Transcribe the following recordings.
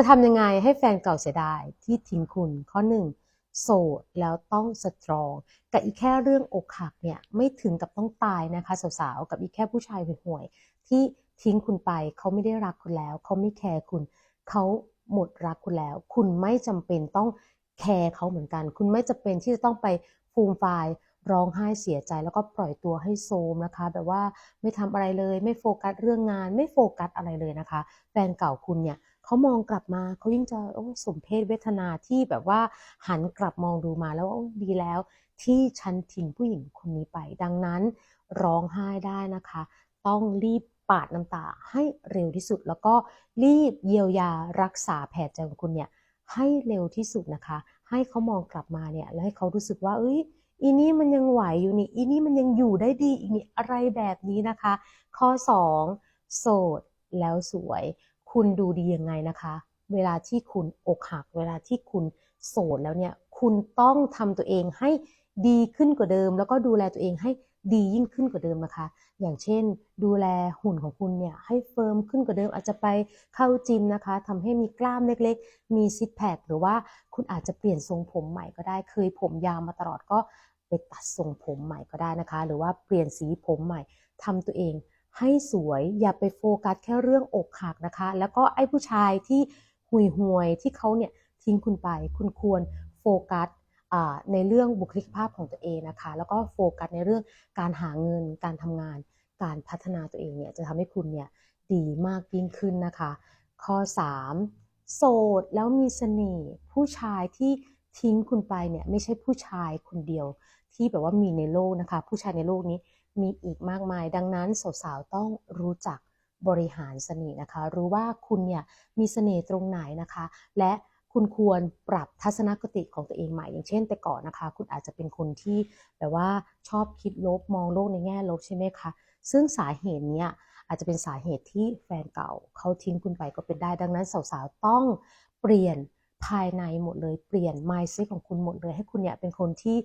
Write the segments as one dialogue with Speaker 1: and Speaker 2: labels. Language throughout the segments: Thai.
Speaker 1: จะทำยังไงให้แฟนเก่าเสียดายที่ทิ้งคุณข้อหนึ่งโสดแล้วต้องสตรองกับอีกแค่เรื่องอกหักเนี่ยไม่ถึงกับต้องตายนะคะสาวๆกับอีกแค่ผู้ชายห่วยๆที่ทิ้งคุณไปเขาไม่ได้รักคุณแล้วเขาไม่แคร์คุณเขาหมดรักคุณแล้ว คุณไม่จำเป็นต้องแคร์เขาเหมือนกัน คุณไม่จำเป็นที่จะต้องไปฟูมฟายร้องไห้เสียใจแล้วก็ปล่อยตัวให้โซมนะคะ แบบว่าไม่ทำอะไรเลย ไม่โฟกัสเรื่องงาน ไม่โฟกัสอะไรเลยนะคะ แฟนเก่าคุณเนี่ย เขามองกลับมาเขายิ่งจะโอ้สมเพศเวทนาที่แบบว่าหันกลับมองดูมาแล้วว่าโอ้ดีแล้ว ที่ฉันทิ้งผู้หญิงคนนี้ไป ดังนั้นร้องไห้ได้นะคะ ต้องรีบปาดน้ำตาให้เร็วที่สุด แล้วก็รีบเยียวยารักษาแผลใจของคุณเนี่ยให้เร็วที่สุดนะคะ ให้เขามองกลับมาเนี่ยแล้วให้เขารู้สึกว่า เอ้ยอีนี่มันยังไหวอยู่นี่อีนี่มันยังอยู่ได้ดีอีนี่อะไรแบบนี้นะคะ ข้อ 2 โสดแล้วสวย คุณดูดียังไงนะคะ เวลาที่คุณอกหัก เวลาที่คุณโสดแล้วเนี่ย คุณต้องทำตัวเองให้ดีขึ้นกว่าเดิม แล้วก็ดูแลตัวเองให้ดียิ่งขึ้นกว่าเดิมนะคะ อย่างเช่น ดูแลหุ่นของคุณเนี่ยให้เฟิร์มขึ้นกว่าเดิมอาจจะไปเข้าจิมนะคะทำให้มีกล้ามเล็กๆ มีซิทแพคหรือว่าคุณอาจจะเปลี่ยนทรงผมใหม่ก็ได้ เคยผมยาวมาตลอดก็ไปตัดทรงผมใหม่ก็ได้นะคะ หรือว่าเปลี่ยนสีผมใหม่ทำตัวเอง ให้สวยอย่าไปโฟกัสแค่เรื่องอกหักนะคะ แล้วก็ไอ้ผู้ชายที่ห่วยห่วยๆที่เขาเนี่ยทิ้งคุณไป คุณควรโฟกัสในเรื่องบุคลิกภาพของตัวเองนะคะ แล้วก็โฟกัสในเรื่องการหาเงิน การทำงาน การพัฒนาตัวเองเนี่ยจะทำให้คุณเนี่ยดีมากยิ่งขึ้นนะคะ ข้อ 3 โสดแล้วมีเสน่ห์ผู้ชายที่ทิ้งคุณไปเนี่ยไม่ใช่ผู้ชายคนเดียว ที่แบบว่ามีในโลกนะคะ ผู้ชายในโลกนี้ มีอีกมากมาย ดังนั้นสาวๆต้องรู้จักบริหารเสน่ห์นะคะ รู้ว่าคุณเนี่ยมีเสน่ห์ตรงไหนนะคะ และคุณควรปรับทัศนคติของตัวเองใหม่ อย่างเช่น แต่ก่อนนะคะ คุณอาจจะเป็นคนที่แบบว่าชอบคิดลบมองโลกในแง่ลบใช่ไหมคะ ซึ่งสาเหตุเนี้ยอาจจะเป็นสาเหตุที่แฟนเก่าเขาทิ้งคุณไปก็เป็นได้ ดังนั้นสาวๆต้องเปลี่ยนภายในหมดเลยเปลี่ยน mindset ของคุณหมดเลย ให้คุณเนี่ยเป็นคนที่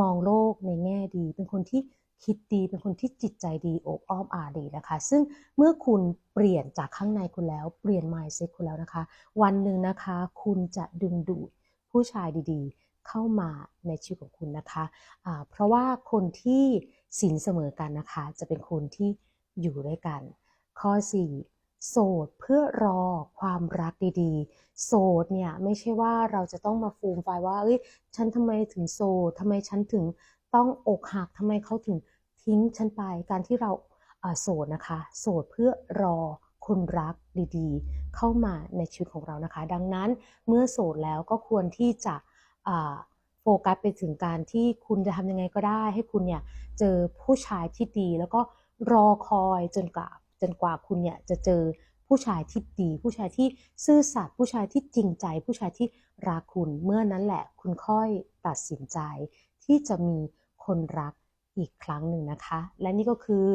Speaker 1: มองโลกในแง่ดี เป็นคนที่ คิดดีเป็นคนที่จิตใจดีอบอ้อมอารีนะคะ ซึ่งเมื่อคุณเปลี่ยนจากข้างในคุณแล้วเปลี่ยน mindset คุณแล้วนะคะ วันหนึ่งนะคะ คุณจะดึงดูดผู้ชายดีๆ เข้ามาในชีวิตของคุณนะคะะเพราะว่าคนที่สินเสมอกันนะคะ จะเป็นคนที่อยู่ด้วยกัน ข้อ 4โสดเพื่อรอความรักดีๆ โสดเนี่ยไม่ใช่ว่าเราจะต้องมาฟูมไฟว่าเอ้ยฉันทำไมถึงโสดทำไมฉันถึง ต้องอกหักทำไมเขาถึงทิ้งฉันไป การที่เราโสดนะคะ โสดเพื่อรอคนรักดีๆ เข้ามาในชีวิตของเรานะคะ ดังนั้นเมื่อโสดแล้วก็ควรที่จะโฟกัสไปถึงการที่คุณจะทำยังไงก็ได้ ให้คุณเนี่ยเจอผู้ชายที่ดี แล้วก็รอคอยจนกว่าจนกว่าคุณเนี่ยจะเจอผู้ชายที่ดี ผู้ชายที่ซื่อสัตย์ผู้ชายที่จริงใจ ผู้ชายที่รักคุณเมื่อนั้นแหละคุณค่อยตัดสินใจที่จะมี คนรักอีกครั้งหนึ่งนะคะ และนี่ก็คือ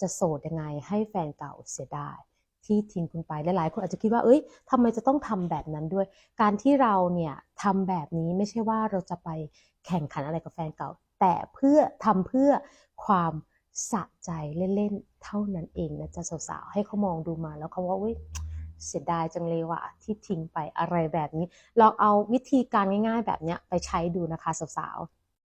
Speaker 1: จะโสดยังไงให้แฟนเก่าเสียดายที่ทิ้งคุณไปหลายๆคนอาจจะคิดว่า เอ้ยทำไมจะต้องทำแบบนั้นด้วย การที่เราเนี่ยทำแบบนี้ไม่ใช่ว่าเราจะไปแข่งขันอะไรกับแฟนเก่า แต่เพื่อทำเพื่อความสะใจเล่นๆเท่านั้นเองนะจ๊ะสาวๆให้เขามองดูมาแล้วเขาว่าเว้ยเสียดายจังเลยว่ะที่ทิ้งไปอะไรแบบนี้ลองเอาวิธีการง่าย ๆ แบบนี้ไปใช้ดูนะคะสาวๆ